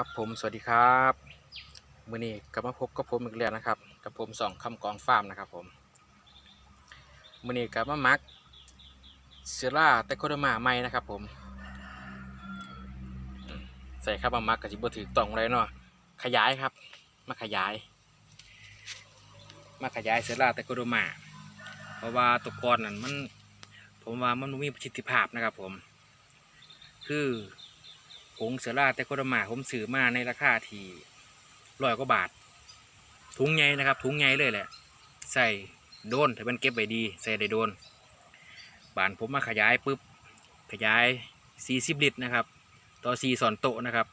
ครับผมสวัสดีครับมื่อนี้กลับมาพบกับผมอีกแล้วนะครับ กับผมสองคำกองฟาร์มนะครับผมมื่อนี้กลับมามักเซร่าเตโคโดมาใหม่นะครับผมใส่ครับมามักกับจิบถือต้องเลยเนาะขยายครับ มาขยาย มาขยายเซร่าเตโคโดมาเพราะว่าตัวกรนั่นมัน ผมว่ามันมีประสิทธิภาพนะครับผม คือ ผงเสือราแต่โคดมาผมซื้อมาในราคาที่ร้อยกว่าบาท ถุงใหญ่นะครับ ถุงใหญ่เลยแหละ ใส่โดนถ้ามันเก็บไว้ดี ใส่ได้โดน บานผมมาขยายปุ๊บ ขยาย 40 ลิตรนะครับ ต่อ4สอนโตนะครับ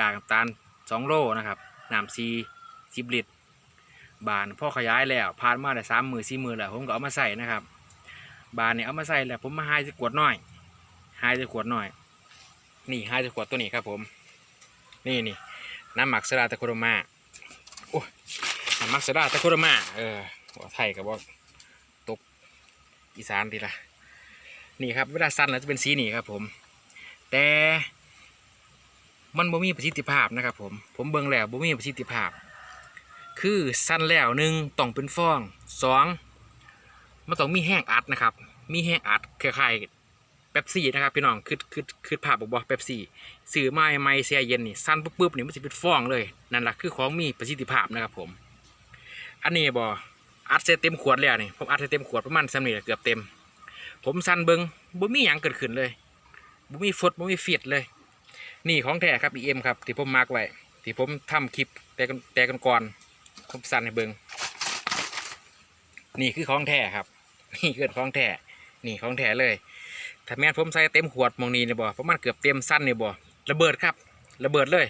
กากตาล2โลนะครับน้ำซี10ลิตร บานพอขยายแล้วผ่านมาได้สามมือสี่มือแล้วผมก็เอามาใส่นะครับ บานเนี่ยเอามาใส่แล้วผมมาหายจะขวดน้อยหายจะขวดน้อย นี่ห้าจะขวดตัวนี้ครับผม นี่นี่น้ำหมักสลาตะโครมาโอ้ยน้ำหมักสลาตะโครมาเออหัวไทยกับว่าตกอีสานดีละนี่ครับเวลาสั้นแล้วจะเป็นสีนี่ครับผม แต่มันบ่มีประสิทธิภาพนะครับผม ผมเบิ่งแล้วบ่มีประสิทธิภาพ คือสั้นแล้วหนึ่งต้องเป็นฟองสองมันต้องมีแห้งอัดนะครับ มีแห้งอัดคล้ายๆ เป๊ปซี่นะครับพี่น้องคือคือคือภาพบอกว่าเป๊ปซี่สื่อไม้ไม้เสียเย็นนี่สั้นปุ๊บปุ๊บนี่มันจะเป็นฟองเลยนั่นแหละคือของมีประสิทธิภาพนะครับผม อันนี้บออัดเสร็จเต็มขวดแล้วนี่ผมอัดเสร็จเต็มขวดประมาณสามนี่แหละเกือบเต็ม ผมสั้นเบิงบ่มีหยังเกิดขึ้นเลยบ่มีฟดบ่มีฟีดเลย นี่ของแท้ครับ EM ครับที่ผมมาร์กไว้ที่ผมทำคลิปแต่กันแต่กันก่อนผมสั้นให้เบิงนี่คือของแท้ครับ นี่คือของแท้นี่ของแท้เลย ถ้าแม่นผมใส่เต็มขวดมองนี้เนี่ยบ่ประมาณเกือบเต็มสั้นเนี่ยบ่ระเบิดครับ ระเบิดเลย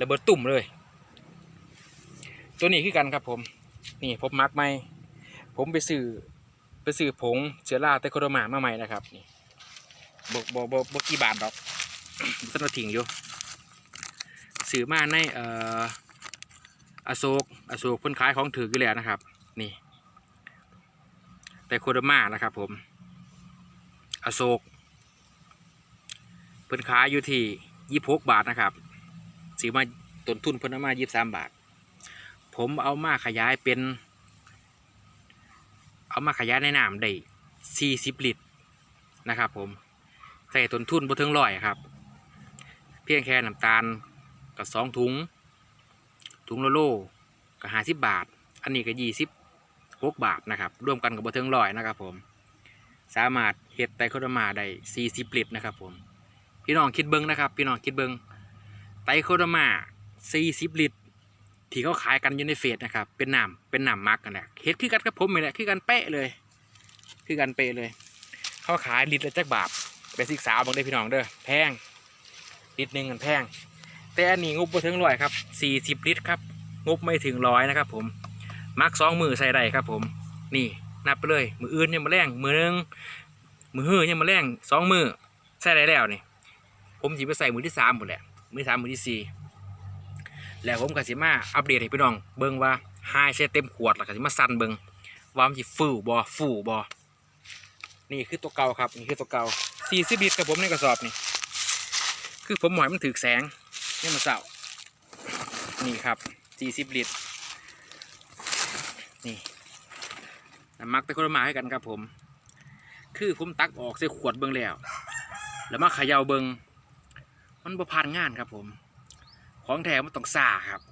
ระเบิดตุ่มเลย ตัวนี้คือกันครับผม นี่ผมมักไหมผมไปซื้อไปซื้อผงเชื้อราไตโคโดมามาใหม่นะครับนี่บกบกบกบกี่บาทดอกต้นมาถิงอยู่ซื้อมาในเอ่ออโศกอโศกเพิ่นขายของถืออยู่แล้วนะครับ นี่ไตโคโดมานะครับผม อโศกเพิ่นขายอยู่ที่ยี่หกบาทนะครับซื้อมาต้นทุนเพิ่นมายี่สามบาท ผมเอามาขยายเป็น เอามาขยายในน้ำได้สี่สิบลิตรนะครับ ผมใส่ต้นทุนบ่ถึงร้อยครับ เพียงแค่น้ำตาลกับสองถุง ถุงโลโลก็ห้าสิบบาท อันนี้ก็ยี่สิบหกบาทนะครับ รวมกันกับบ่ถึงร้อยนะครับผม สามารถเฮ็ดไตโคโดมาได้40ลิตรนะครับผมพี่น้องคิดเบิ้งนะครับ พี่น้องคิดเบิ้งไตโคโดมา40ลิตรที่เขาขายกันอยู่ในเฟซนะครับเป็นน้ำเป็นน้ำมักกันแหละเฮ็ดคือกันกับผมนี่แหละคือกันเป๊ะเลย คือกันเป๊ะเลย เขาขายลิตรละจักบาทไปศึกษาเบางได้พี่น้องเด้อแพงลิตรหนึ่งกันแพง แต่อันนี้งบไปถึงร้อยครับ40ลิตรครับงบไม่ถึงร้อยนะครับผมมักสองมือใส่ได้ครับผมนี่ นับไปเลย มืออื่นยังมาแรงมือหนึงมือหื้อยังมาแรงสองมือใส่ได้แล้วนี่ผมสิไปใส่มือที่สามหมดแหละมือสามมือที่สี่แล้วผมก็สิมาอัปเดตให้พี่น้อง เบิ่งว่าไฮใช้เต็มขวดแล้วก็สิมาสั่นเบิ่งว่ามันสิฟูบ่ฟูบ่นี่คือตัวเก่าครับนี่คือตัวเก่าสี่สิบลิตรกับผมในกระสอบนี่คือผมหมอยมันถือแสงนี่มาเสานี่ครับสี่สิบลิตรนี่ มักแต่คนมาให้กันครับผม คือผมตักออกใส่ขวดเบิ้งแล้ว แล้วมาขย่าเบิ้งมันประพานงานครับผม ของแท้มันต้องซาครับ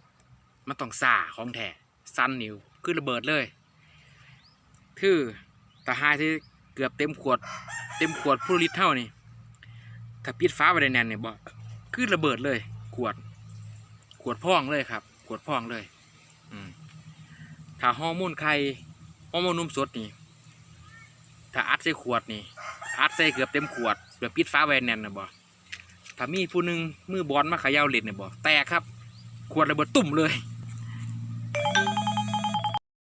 มันต้องซาของแท้สั้นนิ้วคือระเบิดเลย คือตาหายที่เกือบเต็มขวด เต็มขวดพูลิตรเท่านี่ถ้าปิดฟ้าไว้ได้แน่นเนี่ยบอกคือระเบิดเลย ขวด ขวดพ่องเลยครับ ขวดพ่องเลย อืมถ้าฮอร์โมนไข่ ฮอร์โมนนมสดนี่ถ้าอัดใส่ขวดนี่อัดใส่เกือบเต็มขวดเกือบปิดฟ้าแวนแน่นนะบอถ้ามีผู้หนึงมือบอลมาเขย่าเล่นเนี่ยบอแตกครับ ขวดระเบิดตุ่มเลย